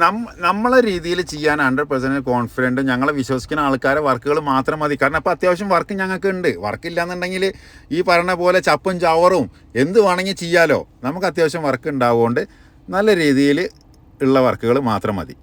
നമ്മളെ രീതിയിൽ ചെയ്യാൻ ഹൺഡ്രഡ് പെർസെന്റ് കോൺഫിഡന്റ് ഞങ്ങളെ വിശ്വസിക്കുന്ന ആൾക്കാരെ വർക്കുകൾ മാത്രം മതി. കാരണം അപ്പോൾ അത്യാവശ്യം വർക്ക് ഞങ്ങൾക്ക് ഉണ്ട്. വർക്ക് ഇല്ലാന്നുണ്ടെങ്കിൽ ഈ പറഞ്ഞ പോലെ ചപ്പും ചവറും എന്ത് വേണമെങ്കിൽ ചെയ്യാലോ. നമുക്ക് അത്യാവശ്യം വർക്ക് ഉണ്ടാവുകൊണ്ട് നല്ല രീതിയിൽ ഉള്ള വർക്കുകൾ മാത്രം മതി.